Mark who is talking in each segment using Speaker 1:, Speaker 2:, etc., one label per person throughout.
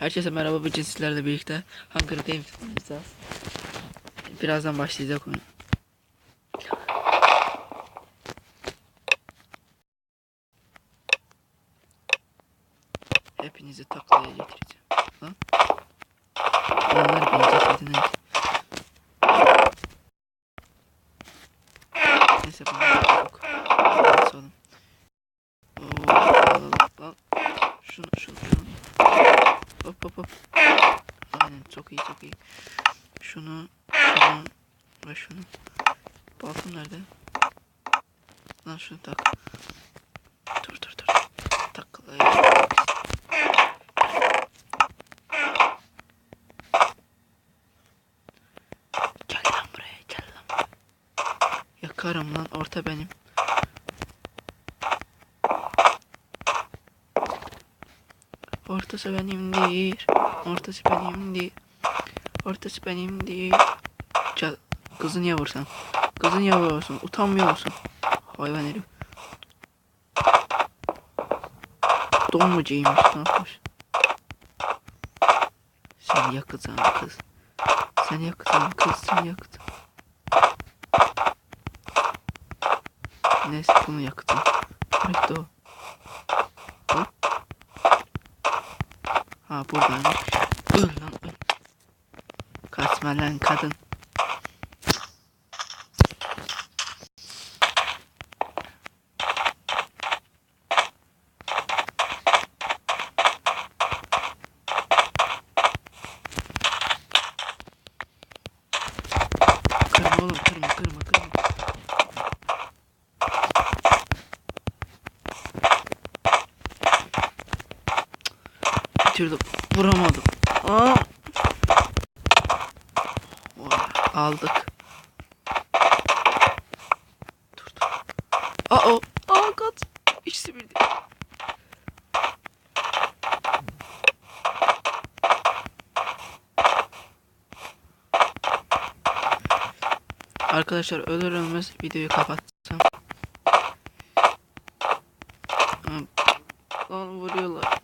Speaker 1: Herkese merhaba bu cinslerle birlikte Hunger Games oynayacağız. Birazdan başlayacak oyun. Hepinizi taklaya getireceğim. Lan. Onlar beni getirdiniz. Neyse bunlar yok. Basalım. Oo, alalım. Lan. Şunu şunu şunu. Hop hop hop. İyi. Şunu, şunu ve şunu. Balkon nerede? Lan şunu tak. Dur dur dur. Taklayayım. Gel lan buraya gel lan. Yakarım lan orta benim. Ortası benimdir. Ortası benimdir. Ortası benimdir. Gel. Kızı niye vursan? Kızı niye vurursun? Utanmıyor musun? Hayvan herif. Donmucuymuş ne yapmış? Seni yakacağım kız. Seni yakacağım kız seni yakacağım. Neyse bunu yakacağım. Nerede o? Hop. Ha öl. 말란 가든 Kırma oğlum kırma kırma kırma. Bir türlü vuramadım. Aldık. Dur dur. Aa o. Aa kaç. İkisi birdi. Arkadaşlar ölür ölmez videoyu kapatsam. Lan lan vuruyorlar.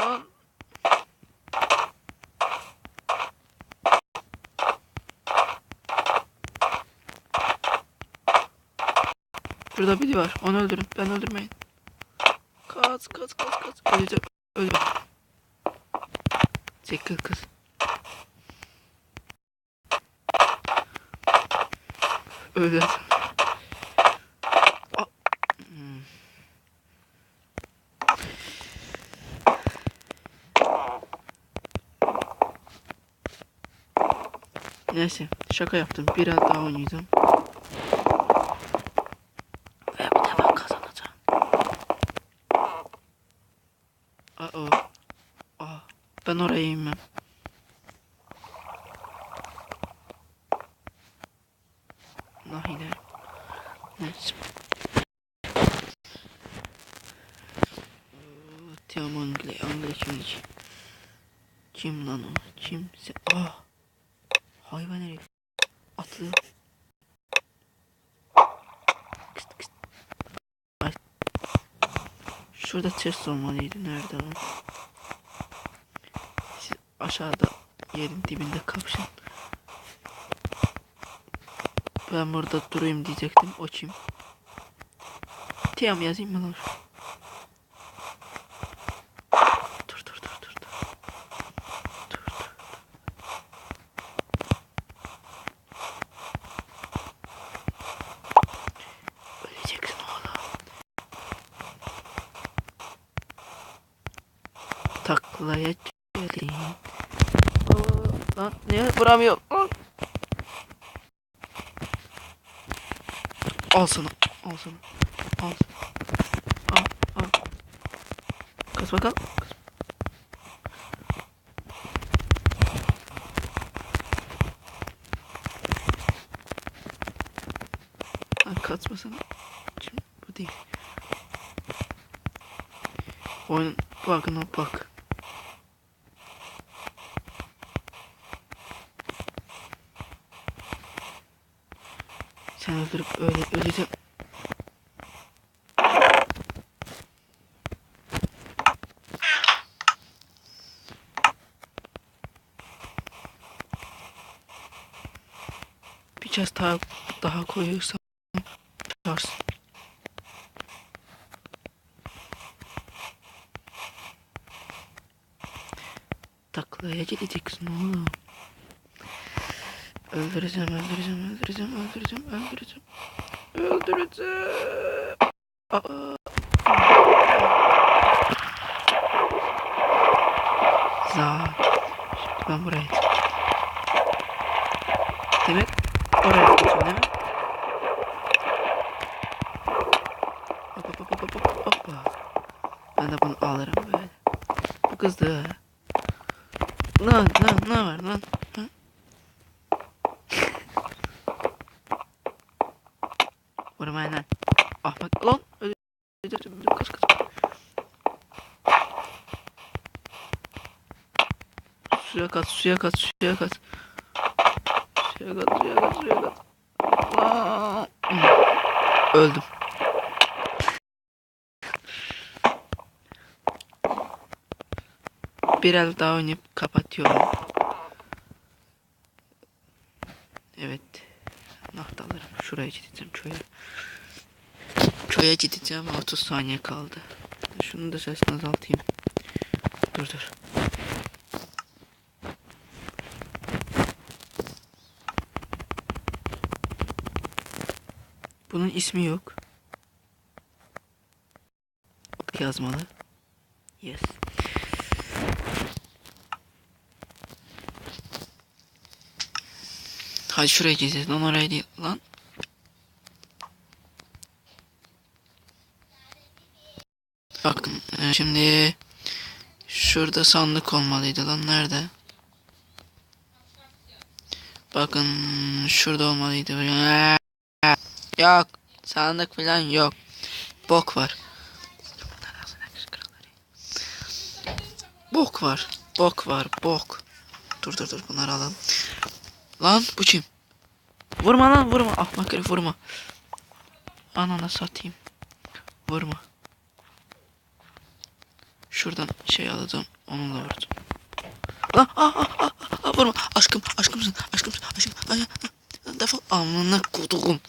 Speaker 1: Lan. Burada biri var. Onu öldürün. Ben öldürmeyin. Kaç kaç kaç kaç. Öleceğim. Öleceğim. Çekil kız. Öleceğim. Hmm. Neyse şaka yaptım. Biraz daha oynayacağım. Ve bu defa kazanacağım. Aa, Aa, ben oraya inmem. Nahide. Neyse. Oo, Tiam Angle, Angle kimmiş? Kim lan o? Kimse? Ah! Hayvan herif. Atlı. Kıst kıst. Ay. Şurada test olmalıydı. Nerede lan? Aşağıda yerin dibinde kapışın. Ben burada durayım diyecektim. O kim? Tiam yazayım mı lan? Dur dur dur dur. Dur dur. dur. Öleceksin oğlum. Taklaya gelin. Aa, Lan niye vuramıyorum? Lan. Al sana. Al sana. Al. Al. Al. Kaç bakalım. Kaç. Lan kaçmasana. Şimdi bu değil. Oyun bakına bak. Sen öldürüp öyle öleceğim. Biraz daha, daha koyuyorsam tutarsın. Taklaya gideceksin oğlum. Öldüreceğim ben öldüreceğim, öldüreceğim, öldüreceğim. Aa. Za. Şimdi ben buraya. Demek oraya gideceğim değil mi? Hop hop hop hop hop hop. Ben de bunu alırım böyle. Bu kızdı. Lan lan ne var lan? Ha? Vurmayın lan. Ah bak lan. Öldü- öldü- öldü- Kaç kaç. Suya kat suya kat suya kat. Suya kat suya kat suya kat. Aa! Öldüm. Bir el daha oynayıp kapatıyorum. Evet. Nahtalarım. Şuraya gideceğim çoya. Çoya gideceğim. 30 saniye kaldı. Şunu da sesini azaltayım. Dur dur. Bunun ismi yok. Yazmalı. Yes. Hadi şuraya gideceğiz lan oraya değil lan. Bakın e, şimdi şurada sandık olmalıydı lan nerede? Bakın şurada olmalıydı. Yok sandık falan yok. Bok var. Bok var. Bok var. Bok. Dur dur dur bunları alalım. Lan bu kim? Vurma lan vurma. Ahmak herif vurma. Anana satayım. Vurma. Şuradan şey alacağım. Onunla vuracağım. Lan ah ah ah ah vurma. Aşkım aşkımsın aşkımsın aşkım. Ay, defol. Amına koduğum.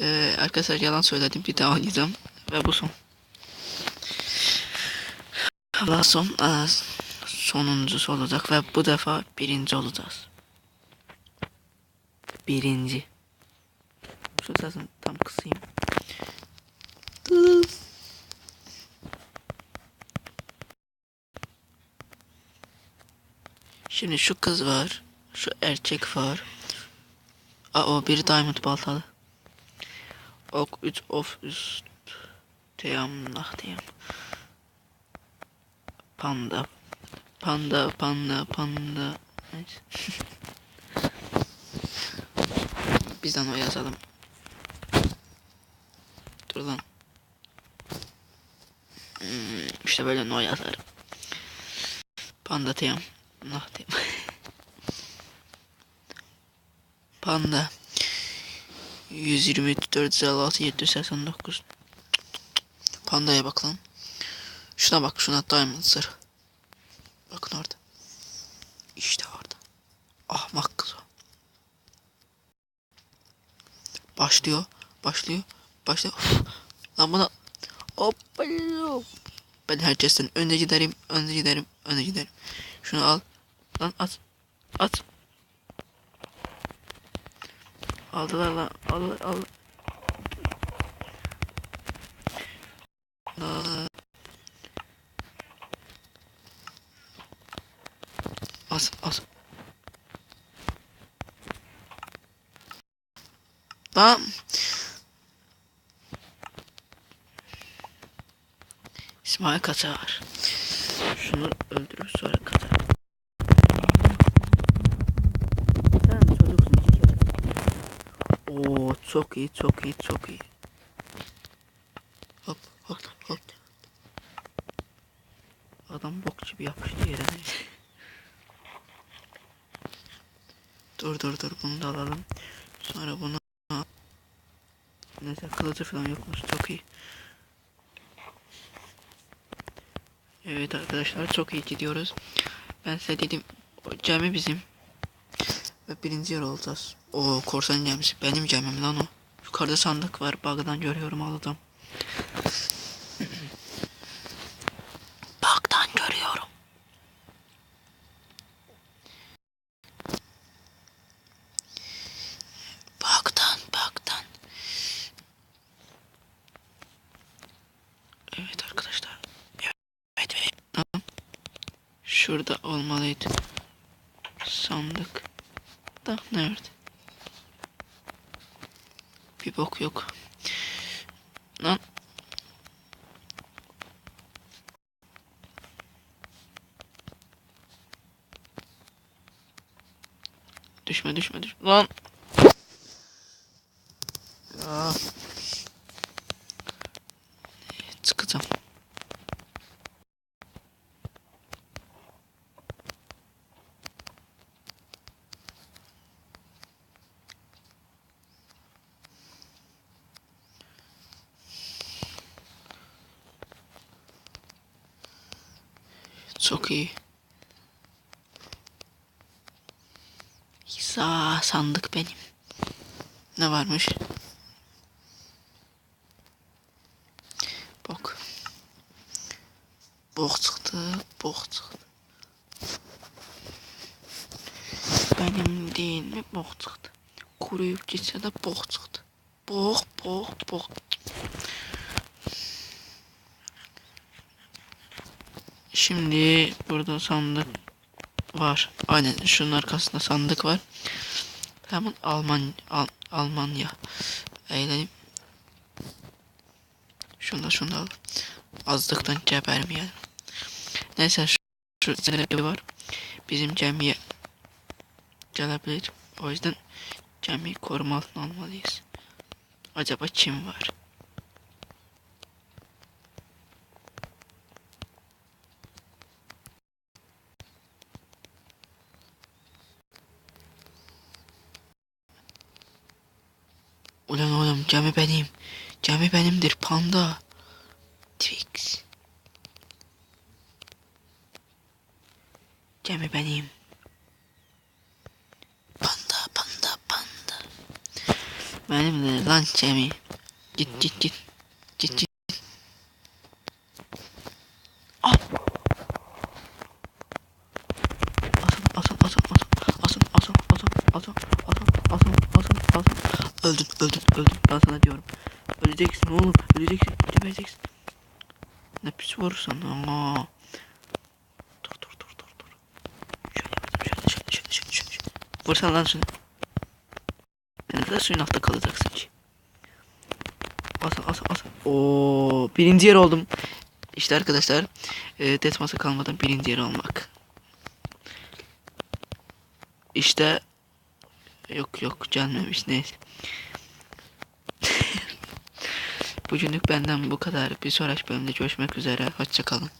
Speaker 1: Ee, arkadaşlar yalan söyledim. Bir daha oynayacağım. Ve bu son. Allah son e, sonuncusu olacak ve bu defa birinci olacağız. Birinci. Şu sesini tam kısayım. Şimdi şu kız var. Şu erkek var. Aa, o biri diamond baltalı. Ok 3 of üst. Teyam nah teyam. Panda. Panda, panda, panda. Bizden o yazalım. Dur lan. Hmm, işte böyle no yazarım. Panda teyam. Nah teyam. Panda. 123 456 789 Pandaya bak lan. Şuna bak şuna diamond. Bakın orada. İşte orada. Ahmak kız o. Başlıyor. Başlıyor. Başlıyor. Uf. Lan buna. Hoppa. Ben herkesten önce giderim. Önce giderim. Önce giderim. Şunu al. Lan at. At. Aldılar lan. Aldılar. Aldılar. Aa. Az az. Lan. İsmail kaçar. Şunu öldürür sonra çok iyi çok iyi çok iyi. Hop hop hop. Adam bok gibi yapıştı yere. dur dur dur bunu da alalım. Sonra bunu Neyse kılıcı falan yokmuş çok iyi. Evet arkadaşlar çok iyi gidiyoruz. Ben size dedim Gemi bizim. Ve birinci yer olacağız. O korsan gemisi. Benim gemim lan o. Yukarıda sandık var. Bug'dan görüyorum aldım. Bug'dan görüyorum. Bug'dan, bug'dan. Evet arkadaşlar. Evet, evet. Şurada olmalıydı. Sandık. Da nerede? Bir bok yok. Lan. Düşme düşme düşme. Lan. Ya. Çok iyi. Sağ sandık benim. Ne varmış? Bok. Bok çıktı, bok çıktı. Benim değil mi bok çıktı. Kuruyup gitse de bok çıktı. Bok, bok, bok. Şimdi burada sandık var. Aynen şunun arkasında sandık var. Hemen Alman Al, Almanya. Eğlenim. Şunda şunda al. Azlıktan gebermeyelim. Neyse şu, şu var. Bizim cemiye gelebilir. O yüzden cemiyi koruma altına almalıyız. Acaba kim var? Ulan oğlum gemi benim. Gemi benimdir panda. Twix. Gemi benim. Panda panda panda. Benimdir lan gemi. Git git git. Git git. Öleceksin oğlum öleceksin öleceksin. Ne pis vurursan aa. Dur dur dur dur dur. Şöyle şöyle şöyle şöyle şöyle şöyle. şöyle. Vursana lan şunu. Sen de suyun altında kalacaksın ki. Asıl asıl asıl. Oo birinci yer oldum. İşte arkadaşlar e, Deathmatch'a kalmadan birinci yer olmak. İşte yok yok gelmemiş neyse. Bugünlük benden bu kadar. Bir sonraki bölümde görüşmek üzere. Hoşçakalın.